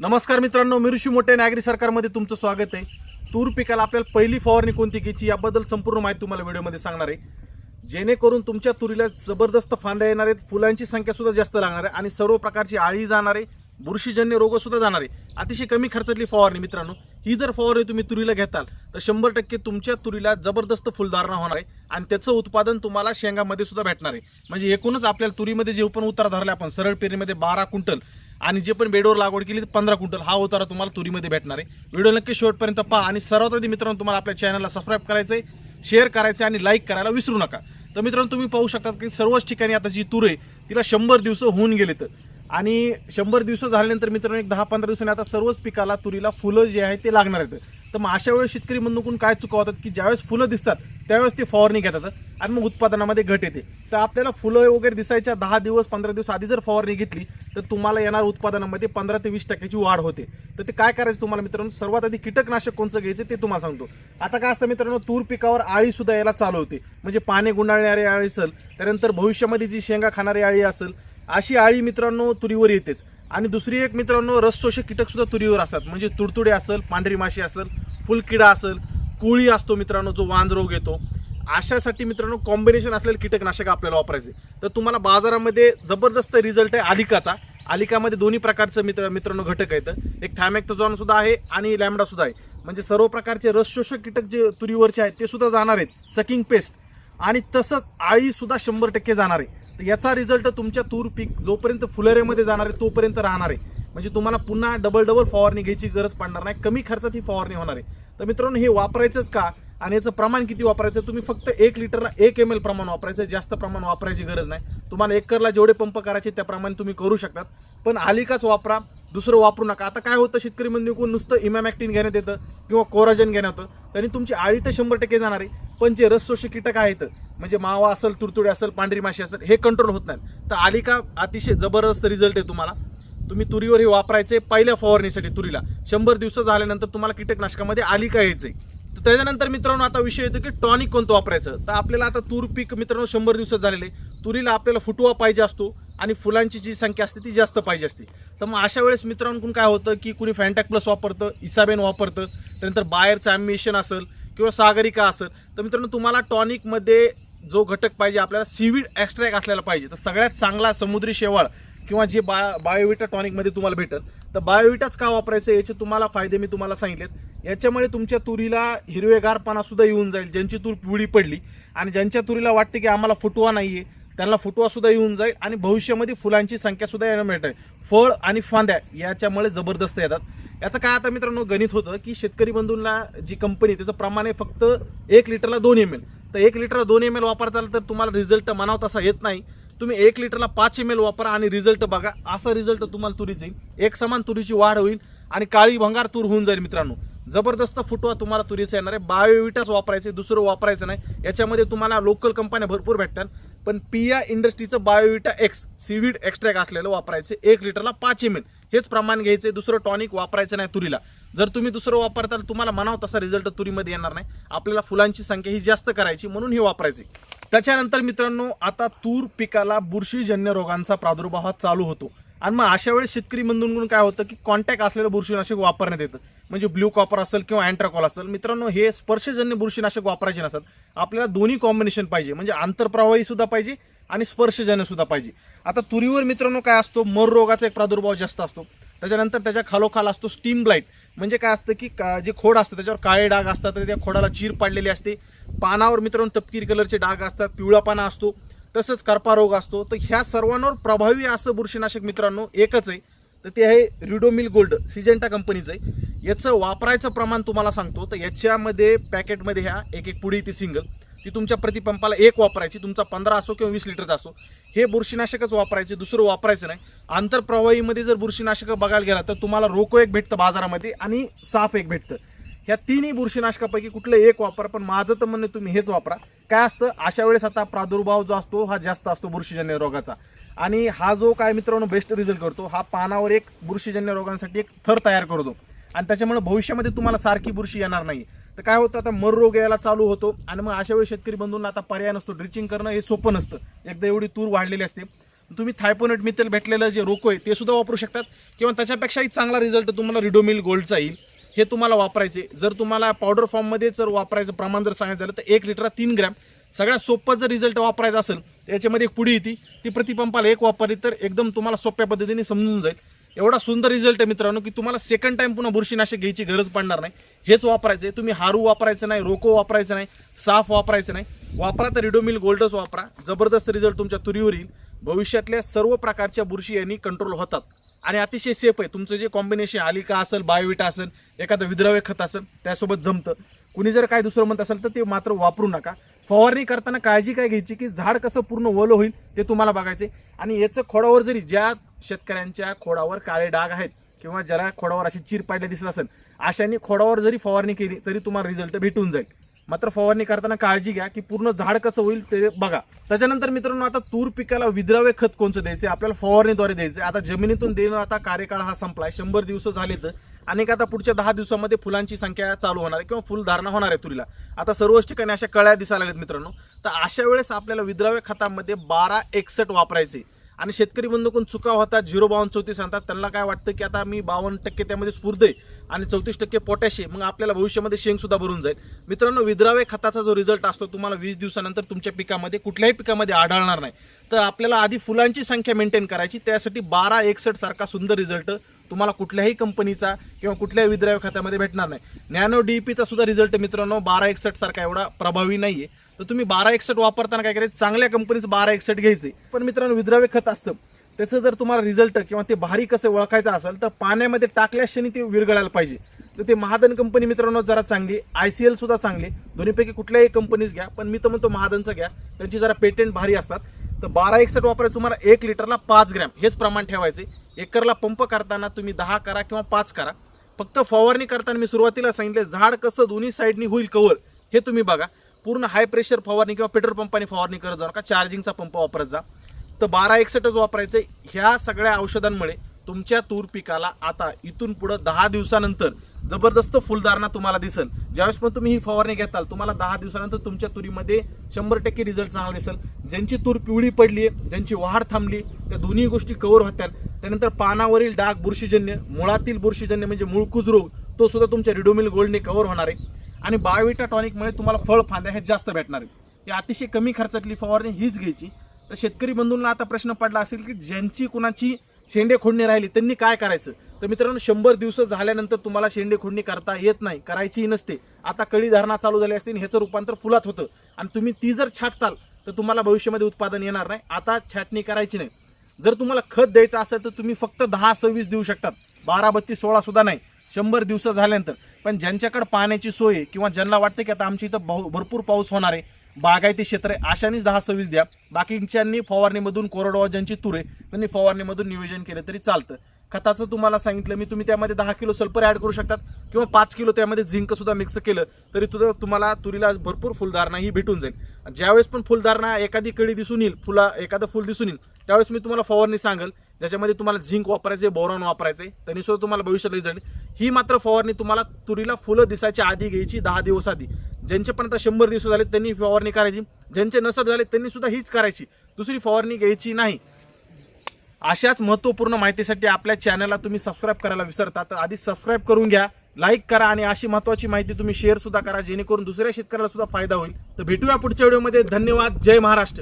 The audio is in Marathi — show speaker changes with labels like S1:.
S1: नमस्कार मित्रांनो मी ऋषी मोठे नागरी सरकारमध्ये तुमचं स्वागत आहे. तूर पिकाला आपल्याला पहिली फवारणी कोणती घ्यायची याबद्दल संपूर्ण माहिती तुम्हाला व्हिडिओमध्ये सांगणार आहे. जेणेकरून तुमच्या तुरीला जबरदस्त फांद्या येणार आहेत फुलांची संख्या सुद्धा जास्त लागणार आहे आणि सर्व प्रकारची आळी जाणार आहे बुरशीजन्य रोगसुद्धा जाणारे जाणार आहे. अतिशय कमी खर्चातली फवारणी मित्रांनो. ही जर फवारणी तुम्ही तुरीला घेताल तर शंभर टक्के तुमच्या तुरीला जबरदस्त फुलधारणा होणार आहे आणि त्याचं उत्पादन तुम्हाला शेंगामध्ये सुद्धा भेटणार आहे. म्हणजे एकूणच आपल्याला तुरीमध्ये जे पण उतार धरले आपण सरळ पेरीमध्ये बारा क्विंटल आणि जे पण बेडवर लागवड केली पंधरा क्विंटल हा उतारा तुम्हाला तुरीमध्ये भेटणार आहे. व्हिडिओ नक्की शेवटपर्यंत पहा आणि सर्वात आधी मित्रांनो तुम्हाला आपल्या चॅनलला सबस्क्राईब करायचं आहे शेअर करायचं आहे आणि लाईक करायला विसरू नका. तर मित्रांनो तुम्ही पाहू शकता की सर्वच ठिकाणी आता जी तूर आहे तिला शंभर दिवस होऊन गेले तर आणि शंभर दिवस झाल्यानंतर मित्रांनो एक दहा पंधरा दिवसांनी आता सर्वच पिकाला तुरीला फुलं जे आहे ते लागणार आहेत. तर मग अशा वेळेस शेतकरी बंधूकडून काय चुका होतात की ज्यावेळेस फुलं दिसतात त्यावेळेस ते फवारणी घेतात आणि मग उत्पादनामध्ये घट येते. तर आपल्याला फुलं वगैरे दिसायच्या दहा दिवस पंधरा दिवस आधी जर फवारणी घेतली तर तुम्हाला येणार उत्पादनामध्ये पंधरा ते वीस टक्क्याची वाढ होते. तर ते काय करायचं तुम्हाला मित्रांनो सर्वात आधी कीटकनाशक कोणचं घ्यायचं ते तुम्हाला सांगतो. आता काय असतं मित्रांनो तूर पिकावर आळी सुद्धा यायला चालू होते. म्हणजे पाने गुंडाळणारी आळी असेल त्यानंतर भविष्यामध्ये जी शेंगा खाणारी आळी असेल अशी आळी मित्रांनो तुरीवर येतेच. आणि दुसरी एक मित्रांनो रसशोषक कीटक सुद्धा तुरीवर असतात. म्हणजे तुडतुडे असेल पांढरी माशी असेल फुलकिडा असेल कुळी असतो मित्रांनो जो वांज रोग येतो. अशासाठी मित्रांनो कॉम्बिनेशन असलेलं कीटकनाशक आपल्याला वापरायचे. तर तुम्हाला बाजारामध्ये जबरदस्त रिझल्ट आहे आलिकाचा. आलिकामध्ये दोन्ही प्रकारचं मित्र मित्रांनो घटक आहेत. एक थॅमॅक्टोझॉन सुद्धा आहे आणि लॅमडा सुद्धा आहे. म्हणजे सर्व प्रकारचे रसशोषक कीटक जे तुरीवरचे आहेत ते सुद्धा जाणार आहेत. Sucking pest. आणि तसंच आळीसुद्धा शंभर टक्के जाणार आहे. तर याचा रिझल्ट तुमच्या तूर पीक जोपर्यंत फुलरेमध्ये जाणार आहे तोपर्यंत राहणार आहे. म्हणजे तुम्हाला पुन्हा डबल डबल फवारणी घ्यायची गरज पडणार नाही. कमी खर्चात ही फवारणी होणार आहे. तर मित्रांनो हे वापरायचंच का? आणि याचं प्रमाण किती वापरायचं? तुम्ही फक्त एक लिटरला एक एम एल प्रमाण वापरायचं. जास्त प्रमाण वापरायची गरज नाही. तुम्हाला एकरला जेवढे पंप करायचे त्याप्रमाणे तुम्ही करू शकतात. पण आलिकाच वापरा दुसरं वापरू नका. आता काय होतं? शेतकरी बंधूकडून नुसतं इमॅमॅक्टिन घेण्यात येतं किंवा कोराजन घेण्यात येतं. त्यांनी तुमची आळी तर शंभर टक्के जाणार आहे. पण जे रसशोषी कीटक आहेत म्हणजे मावा असेल तुरतुडे असेल पांढरी माशी असेल हे कंट्रोल होत नाहीत. तर आलिका अतिशय जबरदस्त रिझल्ट आहे तुम्हाला. तुम्ही तुरीवर हे वापरायचे पहिल्या फवारणीसाठी तुरीला. शंभर दिवस झाल्यानंतर तुम्हाला कीटकनाशकामध्ये आली का यायचंय. तर त्याच्यानंतर मित्रांनो आता विषय येतो की टॉनिक कोणतं वापरायचं? तर आपल्याला आता तूर पीक मित्रांनो शंभर दिवसात झालेले. तुरीला आपल्याला फुटवा पाहिजे असतो आणि फुलांची जी संख्या असते ती जास्त पाहिजे असते. तर मग अशा वेळेस मित्रांकडून काय होतं की कुणी फॅन्टॅक प्लस वापरतं इसाबेन वापरतं त्यानंतर बाहेरचं ॲम्बिशन असेल किंवा सागरिका असेल तर मित्रांनो तुम्हाला टॉनिकमध्ये जो घटक पाहिजे आपल्याला सिविड ॲक्स्ट्रॅक्ट असलेला पाहिजे. तर सगळ्यात चांगला समुद्री शेवाळ किंवा जे बा बायोविटा टॉनिकमध्ये तुम्हाला भेटत तर बायोविटाच का वापरायचं याचे तुम्हाला फायदे मी तुम्हाला सांगितलेत. याच्यामुळे तुमच्या तुरीला हिरवेगारपणा सुद्धा येऊन जाईल ज्यांची तूर पिवळी पडली. आणि ज्यांच्या तुरीला वाटते की आम्हाला फुटवा नाहीये त्यांना फुटवा सुद्धा येऊन जाईल आणि भविष्यामध्ये फुलांची संख्या सुद्धा येणं मिळत. आहे फळ आणि फांद्या याच्यामुळे जबरदस्त येतात. याचं काय आता मित्रांनो गणित होतं की शेतकरी बंधूंना जी कंपनी त्याचं प्रमाण आहे फक्त एक लिटरला दोन एम एल तर एक लिटरला दोन एम एल वापरता आलं तर तुम्हाला रिझल्ट म्हणावं तसा येत नाही. तुम्ही एक लिटरला पाच एम एल वापरा आणि रिझल्ट बघा. असा रिझल्ट तुम्हाला तुरीचा येईल एक समान तुरीची वाढ होईल आणि काळी भंगार तूर होऊन जाईल मित्रांनो. जबरदस्त फुटवा तुम्हाला तुरीचा येणार आहे. बायोविटाच वापरायचे दुसरं वापरायचं नाही. याच्यामध्ये तुम्हाला लोकल कंपन्या भरपूर भेटतात. पण पिया इंडस्ट्रीचं बायोविटा एक्स सीविड एक्स्ट्रॅक्ट असलेलं वापरायचं. एक लिटरला पाच एम एल हेच प्रमाण घ्यायचे दुसरं टॉनिक वापरायचं नाही तुरीला. जर तुम्ही दुसरं वापरताल तुम्हाला म्हणाव तसा रिझल्ट तुरीमध्ये येणार नाही. आपल्याला फुलांची संख्या ही जास्त करायची म्हणून हे वापरायचे त्याच्यानंतर मित्रांनो आता तूर पिकाला बुरशीजन्य रोगांचा प्रादुर्भाव हा चालू होतो. आणि मग अशा वेळेस शेतकरी बंधूंकडून काय होतं की कॉन्टॅक्ट असलेलं बुरशीनाशक वापरण्यात येतं. म्हणजे ब्ल्यू कॉपर असेल किंवा अँट्राकॉल असेल. मित्रांनो हे स्पर्शजन्य बुरशीनाशक वापरायचे नसतात. आपल्याला दोन्ही कॉम्बिनेशन पाहिजे. म्हणजे आंतरप्रवाही सुद्धा पाहिजे आणि स्पर्शजन्य सुद्धा पाहिजे. आता तुरीवर मित्रांनो काय असतो? मर रोगाचा एक प्रादुर्भाव जास्त असतो. त्याच्यानंतर त्याच्या खालोखाल असतो स्टीम ब्लाईट म्हणजे काय असतं की का- जे खोड असतं त्याच्यावर काळे डाग असतात तर त्या खोडाला चीर पाडलेली असते. पानावर मित्रांनो तपकिरी कलरचे डाग असतात पिवळा पाना असतो. तसंच करपा रोग असतो. तर ह्या सर्वांवर प्रभावी असं बुरशीनाशक मित्रांनो एकच आहे. तर ते आहे रिडोमिल गोल्ड सिजेंटा कंपनीचं आहे. याचं वापरायचं प्रमाण तुम्हाला सांगतो. तर याच्यामध्ये पॅकेटमध्ये ह्या एक एक पुढी ती सिंगल ती तुमच्या प्रतिपंपाला एक वापरायची. तुमचा पंधरा असो किंवा वीस लिटरचा असो. हे बुरशीनाशकच वापरायचे दुसरं वापरायचं नाही. आंतरप्रवाहीमध्ये जर बुरशीनाशकं बघायला गेला तर तुम्हाला रोको एक भेटतं बाजारामध्ये आणि साप एक भेटतं. ह्या तिन्ही बुरशीनाशकापैकी कुठलं एक वापरा पण माझं तर म्हणणं तुम्ही हेच वापरा. काय असतं? अशा वेळेस आता प्रादुर्भाव जो असतो हा जास्त असतो बुरशीजन्य रोगाचा. आणि हा जो काय मित्रांनो बेस्ट रिझल्ट करतो हा पानावर एक बुरशीजन्य रोगांसाठी एक थर तयार करतो. आणि त्याच्यामुळे भविष्यामध्ये तुम्हाला सारखी बुरशी येणार नाही. तर काय होतं आता मर रोग यायला चालू होतो आणि मग अशा वेळी शेतकरी बंधूंना आता पर्याय नसतो. ड्रिचिंग करणं हे सोपं नसतं. एकदा एवढी तूर वाढलेली असते. तुम्ही थायपोनेट मिथेल भेटलेलं जे रोको आहे ते सुद्धा वापरू शकतात. किंवा त्याच्यापेक्षाही चांगला रिझल्ट तुम्हाला रिडोमिल गोल्डचा येईल. हे तुम्हाला वापरायचे. जर तुम्हाला पावडर फॉर्ममध्ये जर वापरायचं प्रमाण जर सांगायचं झालं तर एक लिटरला तीन ग्रॅम सगळ्यात सोपं जर रिझल्ट वापरायचा असेल तर याच्यामध्ये एक पुढी येते. ती प्रतिपंपाला एक वापरली तर एकदम तुम्हाला सोप्या पद्धतीने समजून जाईल. एवढा सुंदर रिझल्ट आहे मित्रांनो की तुम्हाला सेकंड टाइम पुन्हा बुरशीनाशक घ्यायची गरज पडणार नाही. हेच वापरायचं आहे तुम्ही हारू वापरायचं नाही रोको वापरायचं नाही साफ वापरायचं नाही. वापरा तर रिडोमिल गोल्डच वापरा. जबरदस्त रिझल्ट तुमच्या तुरीवर येईल. भविष्यातल्या सर्व प्रकारच्या बुरशी यांनी कंट्रोल होतात. आणि अतिशय सेफ आहे. तुमचं जे कॉम्बिनेशन आलिका असेल बायोविटा असेल एखादं विद्रव्य खत असेल त्यासोबत जमतं. कुणी जर काय दुसरं म्हणत असेल तर ते मात्र वापरू नका. फवारणी करताना काळजी काय घ्यायची की झाड कसं पूर्ण ओलं होईल ते तुम्हाला बघायचे आणि याचं खोडावर जरी ज्या शेतकऱ्यांच्या खोडावर काळे डाग आहेत किंवा ज्याला खोडावर अशी चीर पाडल्या दिसत असेल अशाने खोडावर जरी फवारणी केली तरी तुम्हाला रिझल्ट भेटून जाईल. मात्र फवारणी करताना काळजी घ्या की पूर्ण झाड कसं होईल ते बघा. त्याच्यानंतर मित्रांनो आता तूर पिकाला विद्रावे खत कोणचं द्यायचं? आपल्याला फवारणीद्वारे द्यायचं आता जमिनीतून देणं आता कार्यकाळ हा संपलाय. शंभर दिवस झाले तर अनेक आता पुढच्या दहा दिवसामध्ये फुलांची संख्या चालू होणार आहे किंवा फुलधारणा होणार आहे तुरीला. आता सर्वच ठिकाणी अशा कळ्या दिसायला लागल्यात मित्रांनो. तर अशा वेळेस आपल्याला विद्राव्य खतामध्ये बारा एकसठ वापरायचे. आणि शेतकरी बंधूकडून चुका होतात झिरो बावन्न चौतीस आणतात. त्यांना काय वाटतं की आता मी बावन्न टक्के त्यामध्ये स्फूर्द आहे आणि चौतीस टक्के पोटॅश आहे मग आपल्याला भविष्यामध्ये शेंग सुद्धा भरून जाईल. मित्रांनो विद्रावे खताचा जो रिझल्ट असतो तुम्हाला वीस दिवसानंतर तुमच्या पिकामध्ये कुठल्याही पिकामध्ये आढळणार नाही. तर आपल्याला आधी फुलांची संख्या मेंटेन करायची त्यासाठी बारा एकसठ सारखा सुंदर रिझल्ट तुम्हाला कुठल्याही कंपनीचा किंवा कुठल्याही विद्राव्य खात्यामध्ये भेटणार नाही. नॅनो डीपीचा सुद्धा रिझल्ट मित्रांनो बारा एकसठ सारखा एवढा प्रभावी नाही आहे तर तुम्ही बारा एकसठ वापरताना काय करायचं? चांगल्या कंपनीचं बारा एकसठ घ्यायचे. पण मित्रांनो विद्राव्य खत असतं. त्याचं जर तुम्हाला रिझल्ट किंवा ते भारी कसं ओळखायचं असेल तर पाण्यामध्ये टाकल्यास क्षणी ते विरघळायला पाहिजे. तर ते महादन कंपनी मित्रांनो जरा चांगली आय सी एल सुद्धा चांगली. दोन्हीपैकी कुठल्याही कंपनीज घ्या पण मी तर म्हणतो महादनचं घ्या. त्यांची जरा पेटेंट भारी असतात. तर बारा एकसठ वापरायचं तुम्हाला एक लिटरला पाच ग्रॅम. हेच प्रमाण ठेवायचे. एकरला पंप करताना तुम्ही दहा करा किंवा पाच करा. फक्त फवारणी करताना मी सुरुवातीला सांगितले झाड कसं दोन्ही साईडनी होईल कवर हे तुम्ही बघा. पूर्ण हाय प्रेशर फवारणी किंवा पेट्रोल पंपाने फवारणी करत जाऊ नका चार्जिंगचा पंप वापरत जा. तर बारा एकसठच वापरायचं ह्या सगळ्या औषधांमुळे तुमच्या तूर पिकाला आता इथून पुढं दहा दिवसानंतर जबरदस्त फुलधारणा तुम्हाला दिसेल. ज्यावेळेस पण तुम्ही ही फवारणी घेताल तुम्हाला दहा दिवसानंतर तुमच्या तुरीमध्ये शंभर टक्के रिझल्ट चांगला दिसेल. ज्यांची तूर पिवळी पडली आहे ज्यांची वाढ थांबली त्या दोन्ही गोष्टी कव्हर होत्या त्यानंतर पानावरील डाग बुरशीजन्य मुळातील बुरशीजन्य म्हणजे मुळकूज रोग तो सुद्धा तुमच्या रिडोमिल गोल्डने कव्हर होणार आहे. आणि बायोविटा टॉनिकमुळे तुम्हाला फळ फांद्या हे जास्त भेटणार आहेत. या अतिशय कमी खर्चातली फवारणी हीच घ्यायची. तर शेतकरी बंधूंना आता प्रश्न पडला असेल की ज्यांची कुणाची शेंडे खोडणी राहिली त्यांनी काय करायचं? तर मित्रांनो शंभर दिवस झाल्यानंतर तुम्हाला शेंडे खोडणी करता येत नाही करायचीही नसते. आता कळी धारणा चालू झाली असते ह्याचं रूपांतर फुलात होतं. आणि तुम्ही ती जर छाटताल तर तुम्हाला भविष्यामध्ये उत्पादन येणार नाही. आता छाटणी करायची नाही. जर तुम्हाला खत द्यायचं असेल तर तुम्ही फक्त दहा सव्वीस देऊ शकतात. बारा बत्तीस सोळा सुद्धा नाही. शंभर दिवस झाल्यानंतर. पण ज्यांच्याकडे पाण्याची सोय आहे किंवा ज्यांना वाटतं की आता आमच्या इथं बहु- भरपूर पाऊस होणार आहे बागायती क्षेत्र आहे अशानेच दहा सव्वीस द्या. बाकीच्यांनी फवारणीमधून कोरडवाह ज्यांची तूर आहे त्यांनी फवारणीमधून नियोजन केलं तरी चालतं. खताचं तुम्हाला सांगितलं मी तुम्ही त्यामध्ये दहा किलो सल्फर ॲड करू शकतात किंवा पाच किलो त्यामध्ये झिंक सुद्धा मिक्स केलं तरी तुझं तुम्हाला तुरीला भरपूर फुलधारणा ही भेटून जाईल. ज्यावेळेस पण फुलधारणा एखादी कळी दिसून येईल फुला एखादं फुल दिसून येईल त्यावेळेस मी तुम्हाला फवारणी सांगेल ज्याच्यामध्ये तुम्हाला झिंक वापरायचे बोरॉन वापरायचे त्यांनी सुद्धा तुम्हाला भविष्यात रिझल्ट ही मात्र फवारणी तुम्हाला तुरीला फुलं दिसायच्या आधी घ्यायची दहा दिवस आधी. ज्यांचे पण आता शंभर दिवस झाले त्यांनी फवारणी करायची. ज्यांचे नसर झाले त्यांनी सुद्धा हीच करायची. दुसरी फवारणी घ्यायची नाही. अशाच महत्त्वपूर्ण माहितीसाठी आपल्या चॅनलला तुम्ही सबस्क्राईब करायला विसरता. तर आधी सबस्क्राईब करून घ्या लाईक करा आणि अशी महत्त्वाची माहिती तुम्ही शेअर सुद्धा करा जेणेकरून दुसऱ्या शेतकऱ्याला सुद्धा फायदा होईल. तर भेटूया पुढच्या व्हिडिओमध्ये. धन्यवाद. जय महाराष्ट्र.